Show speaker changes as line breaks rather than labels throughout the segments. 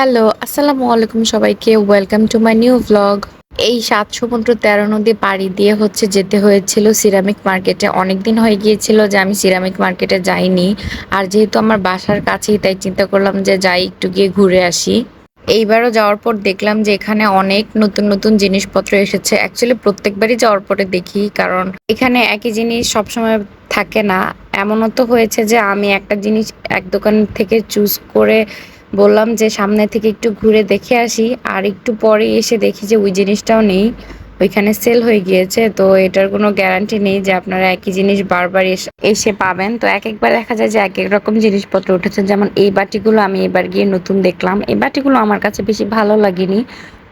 Hello, আসসালামু আলাইকুম সবাইকে। Welcome to my new vlog. এই সাত সমুদ্র ১৩ নদী পাড়ি দিয়ে হচ্ছে যেতে হয়েছিল সিরামিক মার্কেটে। অনেক দিন হয়ে গিয়েছিল যে আমি সিরামিক মার্কেটে যাইনি। আর যেহেতু আমার বাসার কাছেই তাই চিন্তা করলাম যে যাই একটু গিয়ে ঘুরে আসি। এইবারও যাওয়ার পর দেখলাম যে এখানে অনেক নতুন নতুন জিনিসপত্র এসেছে। অ্যাকচুয়ালি প্রত্যেকবারই যাওয়ার পরে দেখি কারণ এখানে একই জিনিস সবসময় থাকে না। এমনও তো হয়েছে যে আমি একটা জিনিস এক দোকান থেকে চুজ করে বললাম যে সামনে থেকে একটু ঘুরে দেখে আসি, আর একটু পরে এসে দেখি যে ওই জিনিসটাও নেই। ওইখানে সেল হয়ে গিয়েছে, তো এটার কোনো গ্যারান্টি নেই যে আপনারা একই জিনিস বারবার এসে পাবেন। তো এক একবার দেখা যায় যে এক এক রকম জিনিসপত্র উঠেছে। যেমন এই বাটিগুলো আমি এবার গিয়ে নতুন দেখলাম। এই বাটিগুলো আমার কাছে বেশি ভালো লাগেনি।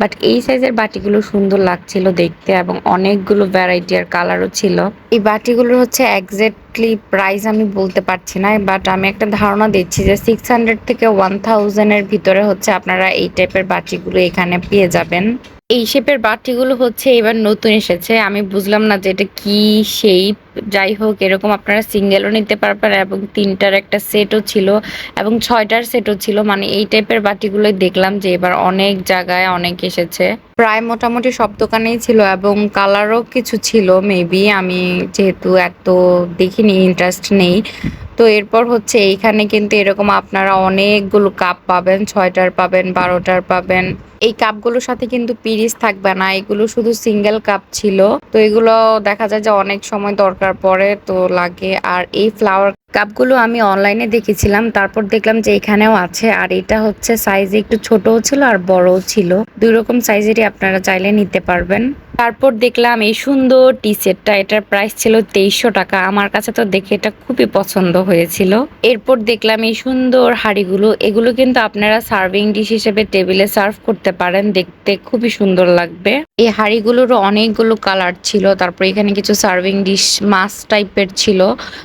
বাট এই সাইজের বাটিগুলো সুন্দর লাগছিল দেখতে এবং অনেকগুলো ভ্যারাইটি আর কালারও ছিল। এই বাটিগুলো হচ্ছে একজ্যাক্টলি প্রাইস আমি বলতে পারছি না বাট আমি একটা ধারণা দিচ্ছি যে সিক্স হান্ড্রেড থেকে ওয়ান থাউজেন্ডের ভিতরে হচ্ছে আপনারা এই টাইপের বাটিগুলো এখানে পেয়ে যাবেন। এই শেপের বাটিগুলো হচ্ছে এবার নতুন এসেছে। আমি বুঝলাম না যে এটা কি শেপ যাই হোক, এরকম আপনারা সিঙ্গেলও নিতে পারবেন এবং তিনটার একটা সেটও ছিল এবং ছয়টার সেটও ছিল। মানে এই টাইপের বাটিগুলোই দেখলাম যে এবার অনেক জায়গায় অনেক এসেছে। প্রায় মোটামুটি সব দোকানেই ছিল এবং কালারও কিছু ছিল মেবি আমি যেহেতু এত দেখিনি ইন্টারেস্ট নেই। তো এরপর হচ্ছে এইখানে কিন্তু এরকম আপনারা অনেকগুলো কাপ পাবেন, ছয়টার পাবেন, বারোটার পাবেন। এই কাপগুলোর সাথে কিন্তু পিরিচ থাকবে না, এগুলো শুধু সিঙ্গেল কাপ ছিল। তো এগুলো দেখা যায় যে অনেক সময় দরকার পড়ে তো লাগে। আর এই ফ্লাওয়ার কাপগুলো আমি অনলাইনে দেখেছিলাম, তারপর দেখলাম যে এখানেও আছে। আর এটা হচ্ছে সাইজে একটু ছোটও ছিল আর বড়ও ছিল। দুই রকম সাইজেরই আপনারা চাইলে নিতে পারবেন। তারপর দেখলাম এই সুন্দর টি সেটটা এটার প্রাইস ছিল তেইশশো টাকা। আমার কাছে তো দেখে এটা খুবই পছন্দ হয়েছিল। এরপর দেখলাম এই সুন্দর হাড়িগুলো, এগুলো কিন্তু আপনারা সার্ভিং ডিশ হিসেবে টেবিলে সার্ভ করতে পারেন, দেখতে খুবই সুন্দর লাগবে। এই হাড়িগুলোরও অনেকগুলো কালার ছিল, তারপর এখানে কিছু সার্ভিং ডিশ মাছ টাইপের ছিল।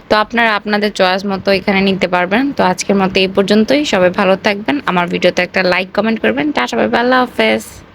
তো আপনারা আপনাদের চয়েস মতো এখানে নিতে পারবেন। তো আজকের মতো এই পর্যন্তই। সবাই ভালো থাকবেন। আমার ভিডিওতে একটা লাইক কমেন্ট করবেন। টা সবাই। আল্লাহ হাফেজ।